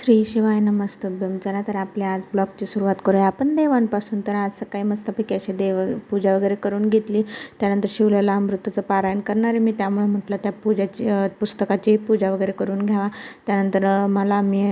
श्री शिवाय नमस्तभ्यम चला तर आपल्या आज ब्लॉगची सुरुवात करूया. आपण देवांपासून तर आज सकाळी मस्तपैकी अशी देव पूजा वगैरे करून घेतली. त्यानंतर शिवलेला अमृताचं पारायण करणारे मी. त्यामुळे म्हटलं त्या पूजाची पुस्तकाची पूजा वगैरे करून घ्यावा. त्यानंतर मला मी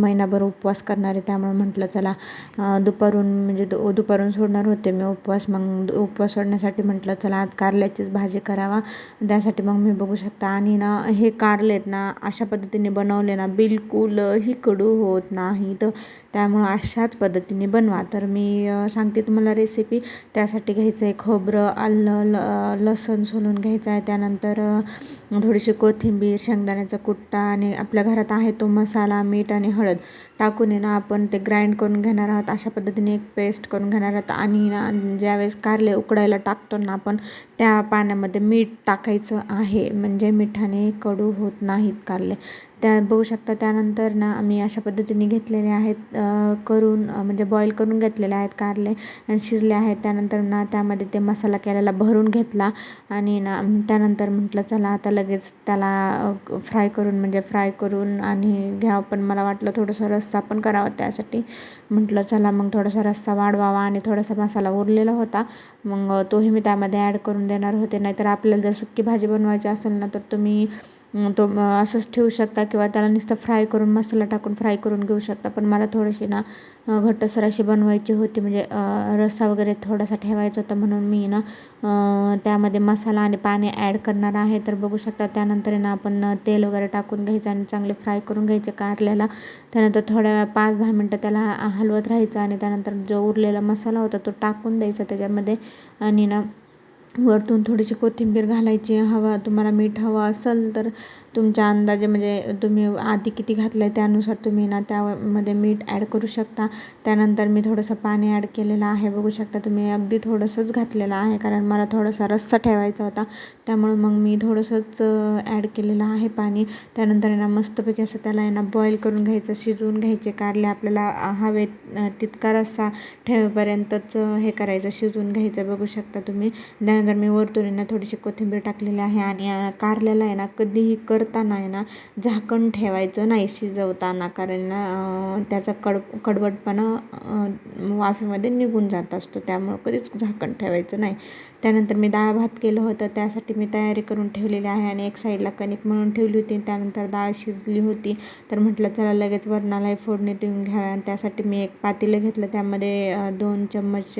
महिनाभर उपवास करणारे त्यामुळे म्हटलं चला दुपारून म्हणजे दु दुपारून सोडणार होते मी उपवास. मग उपवास सोडण्यासाठी म्हटलं चला आज कारल्याचीच भाजी करावा. त्यासाठी मग मी बघू शकता. आणि ना हे कारलेत ना अशा पद्धतीने बनवले ना बिलकुल ही कडू होत नाहीत त्यामुळं अशाच पद्धतीने बनवा. तर मी सांगते तुम्हाला रेसिपी त्यासाठी घ्यायचं आहे खोबरं आलं ल लसूण सोलून घ्यायचं आहे त्यानंतर थोडीशी कोथिंबीर शेंगदाण्याचा कुट्टा आणि आपल्या घरात आहे तो मसाला मीठ आणि हळद. टाकून ना आपण ते ग्राइंड करून घेणार आहोत. अशा पद्धतीने एक पेस्ट करून घेणार आहोत. आणि ना ज्यावेळेस कारले उकडायला टाकतो ना आपण त्या पाण्यामध्ये मीठ टाकायचं आहे. म्हणजे मिठाने कडू होत नाहीत कारले. त्या बघू शकता त्यानंतर ना मी अशा पद्धतीने घेतलेले आहेत. करून म्हणजे बॉईल करून घेतलेले आहेत कारले आणि शिजले आहेत. त्यानंतर ना त्यामध्ये ते मसाला केलेला भरून घेतला. आणि ना त्यानंतर म्हटलं चला आता लगेच त्याला फ्राय करून म्हणजे फ्राय करून आणि घ्यावं पण मला वाटलं थोडंसं रस रस्सा पण करावा त्यासाठी. म्हटलं चला मग थोडासा रस्सा वाढवावा. आणि थोडासा मसाला उरलेला होता. मग तोही मी त्यामध्ये ॲड करून देणार होते. नाहीतर आपल्याला जर सुक्की भाजी बनवायची असेल ना तर तुम्ही तो असंच ठेवू शकता किंवा त्याला नुसतं फ्राय करून मसाला टाकून फ्राय करून घेऊ शकता. पण मला थोडीशी ना घट्टसर अशी बनवायची होती. म्हणजे रस्सा वगैरे थोडासा ठेवायचा होता म्हणून मी ना त्यामध्ये मसाला आणि पाणी ॲड करणार आहे. तर बघू शकता त्यानंतर ना आपण तेल वगैरे टाकून घ्यायचं आणि चांगले फ्राय करून घ्यायचे कारल्याला. त्यानंतर थोड्या वेळा पाच दहा मिनटं त्याला हलवत राहायचं आणि त्यानंतर जो उरलेला मसाला होता तो टाकून द्यायचा त्याच्यामध्ये. आणि ना वरतून थोडीशी कोथिंबीर घालायची हवा तुम्हाला मीठ हवं असेल तर तुमच्या अंदाजे म्हणजे तुम्ही आधी किती घातलं आहे त्यानुसार तुम्ही ना त्यामध्ये मीठ ॲड करू शकता. त्यानंतर मी थोडंसं पाणी ॲड केलेलं आहे. बघू शकता तुम्ही अगदी थोडंसंच घातलेलं आहे कारण मला थोडासा रस्सा ठेवायचा होता. त्यामुळं मग मी थोडंसंच ॲड केलेलं आहे पाणी. त्यानंतर ना मस्तपैकी असं त्याला आहे ना बॉईल करून घ्यायचं शिजवून घ्यायचे कारले आपल्याला हवे तितका रस्सा ठेवेपर्यंतच हे करायचं शिजवून घ्यायचं बघू शकता तुम्ही. त्यानंतर मी वरतून ना थोडीशी कोथिंबीर टाकलेली आहे आणि कारल्याला आहे ना कधीही कर करताना आहे ना झाकण ठेवायचं नाही शिजवताना. कारण ना त्याचा कड कडवटपणा वाफेमध्ये निघून जात असतो. त्यामुळं कधीच झाकण ठेवायचं नाही. त्यानंतर मी डाळ भात केलं होतं त्यासाठी मी तयारी करून ठेवलेली आहे आणि एक साईडला कणिक म्हणून ठेवली होती त्यानंतर डाळ शिजली होती. तर म्हटलं चला लगेच वरणालाही फोडणी देऊन घ्याव्या आणि त्यासाठी मी एक पातेलं घेतलं. त्यामध्ये दोन चम्मच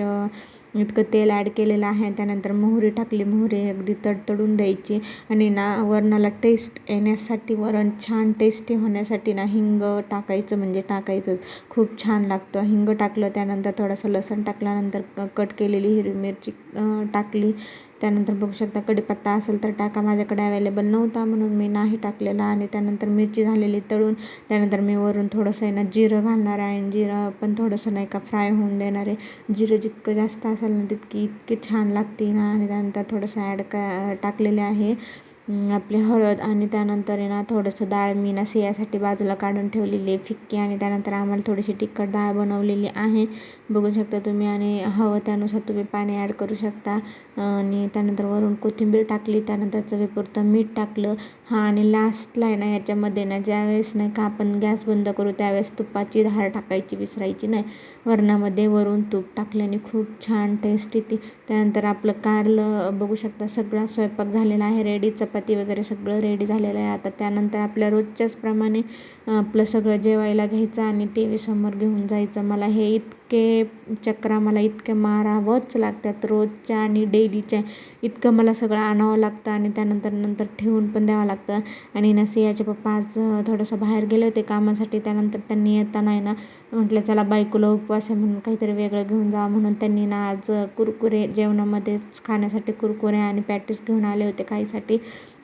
इतकं तेल ॲड केलेलं आहे त्यानंतर मोहरी टाकली. मोहरी अगदी तडतडून द्यायची आणि ना वरणाला टेस्ट येण्यासाठी वरण छान टेस्टी होण्यासाठी ना हिंग टाकायचं म्हणजे टाकायचंच खूप छान लागतं. हिंग टाकलं त्यानंतर थोडंसं लसण टाकल्यानंतर कट केलेली हिरवी मिरची टाक टाकली. त्यानंतर बघू शकता कढीपत्ता असेल तर टाका. माझ्याकडे अवेलेबल नव्हता म्हणून मी नाही टाकलेला आणि त्यानंतर मिरची झालेली तळून त्यानंतर मी वरून थोडंसं आहे ना जिरं घालणार आहे आणि जिरं पण थोडंसं नाही का फ्राय होऊन देणार आहे. जिरं जितकं जास्त असेल ना तितकी इतकी छान लागते ना आणि त्यानंतर थोडंसं ॲड का टाकलेले आहे. आपली हळद आणि त्यानंतर आहे ना थोडंसं डाळ मी ना सियासाठी बाजूला काढून ठेवलेली आहे फिक्की आणि त्यानंतर आम्हाला थोडीशी तिखट डाळ बनवलेली आहे. बघू शकता तुम्ही आणि हवं त्यानुसार तुम्ही पाणी ॲड करू शकता. आणि त्यानंतर वरून कोथिंबीर टाकली त्यानंतर चवीपुरतं मीठ टाकलं. हां आणि लास्टला आहे ना याच्यामध्ये ना ज्यावेळेस नाही का आपण गॅस बंद करू त्यावेळेस तुपाची धार टाकायची विसरायची नाही. वरणामध्ये वरून तूप टाकल्याने खूप छान टेस्ट येते. त्यानंतर आपलं कारलं बघू शकता सगळा स्वयंपाक झालेला आहे. रेडी चपाती वगैरे सगळं रेडी झालेलं आहे. आता त्यानंतर आपल्या रोजच्याच प्रमाणे आपलं सगळं जेवायला घ्यायचं आणि टी व्ही समोर घेऊन जायचं. मला हे इतके चक्रा मला इतके मारावंच लागतात रोजच्या आणि डेलीच्या. इतकं मला सगळं आणावं लागतं आणि त्यानंतर नंतर ठेवून पण द्यावं लागतं. आणि ना सियाचे पप्पा आज थोडंसं बाहेर गेले होते कामासाठी त्यानंतर त्यांनी येताना आहे ना म्हटलं चला बायकोला उपवास आहे म्हणून काहीतरी वेगळं घेऊन जा म्हणून त्यांनी ना आज कुरकुरे जेवणामध्येच खाण्यासाठी कुरकुरे आणि पॅटीस घेऊन आले होते काहीसाठी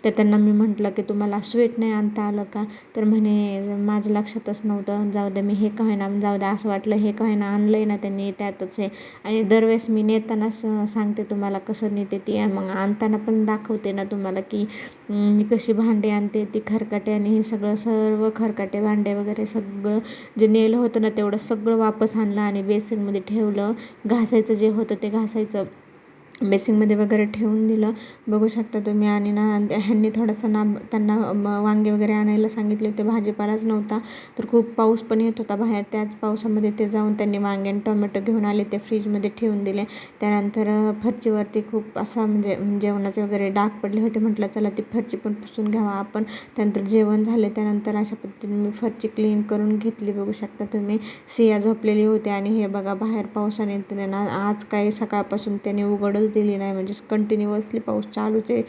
तर त्यांना मी म्हटलं की तुम्हाला स्वीट नाही आणता आलं का? तर म्हणे माझ्या लक्षातच नव्हतं. जाऊ दे मी हे काय होईना जाऊ दे असं वाटलं हे काय ना आणलं आहे ना त्यांनी त्यातच आहे. आणि दरवेळेस मी नेतानाच सांगते तुम्हाला कसं नेते ती मग आणताना पण दाखवते ना तुम्हाला की मी कशी भांडे आणते ती खरकाटे आणि हे सगळं सर्व खरकाटे भांडे वगैरे सगळं जे नेलं होतं ना तेवढं सगळं वापस आणलं आणि बेसिनमध्ये ठेवलं. घासायचं जे होतं ते घासायचं. बेसिंगमध्ये वगैरे ठेवून दिलं. बघू शकता तुम्ही. आणि ना ह्यांनी थोडंसं ना त्यांना म वांगे वगैरे आणायला सांगितले होते. भाजीपालाच नव्हता. तर खूप पाऊस पण येत होता बाहेर. त्याच पावसामध्ये ते जाऊन त्यांनी वांगे आणि टोमॅटो घेऊन आले. ते फ्रीजमध्ये ठेवून दिले. त्यानंतर फरचीवरती खूप असा म्हणजे जेवणाचे वगैरे डाग पडले होते. म्हटलं चला ती फरची पण पुसून घ्यावा आपण. त्यानंतर जेवण झाले. त्यानंतर अशा पद्धतीने मी फरची क्लीन करून घेतली. बघू शकता तुम्ही. सिया झोपलेली होती. आणि हे बघा बाहेर पावसाने त्यांना आज काही सकाळपासून त्याने पाऊस दिली नाही म्हणजेच कंटिन्युअसली पाऊस चालूच आहे.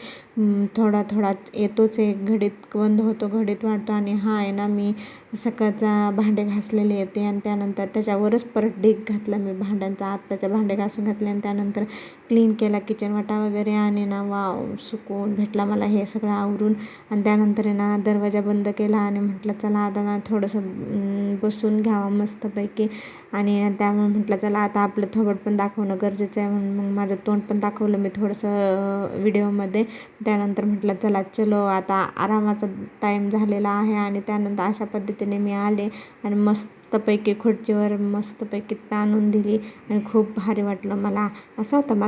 थोडा थोडा येतोच आहे. घडीत बंद होतो घडीत वाढतो आणि हा आहे ना मी सकाळचा भांडे घासलेले येते आणि त्यानंतर त्याच्यावरच परत डेक घातला मी भांड्यांचा. आत्ताच्या भांडे घासून घातले आणि त्यानंतर क्लीन केला किचन वाटा वगैरे आणि ना वाव सुकून भेटला मला हे सगळं आवरून. आणि त्यानंतर आहे ना दरवाजा बंद केला आणि म्हटलं चला आता ना थोडंसं बसून घ्यावा मस्तपैकी. आणि त्यामुळे म्हटलं चला आता आपलं थोबड पण दाखवणं गरजेचं आहे. म्हणून मग माझं तोंड पण दाखवलं मी थोडंसं व्हिडिओमध्ये. त्यानंतर म्हटलं चला चलो आता आरामाचा टाईम झालेला आहे. आणि त्यानंतर अशा पद्धतीने मी आले आणि मस्तपैकी खुर्चीवर मस्तपैकी ताणून दिली आणि खूप भारी वाटलं मला. असं होतं. मला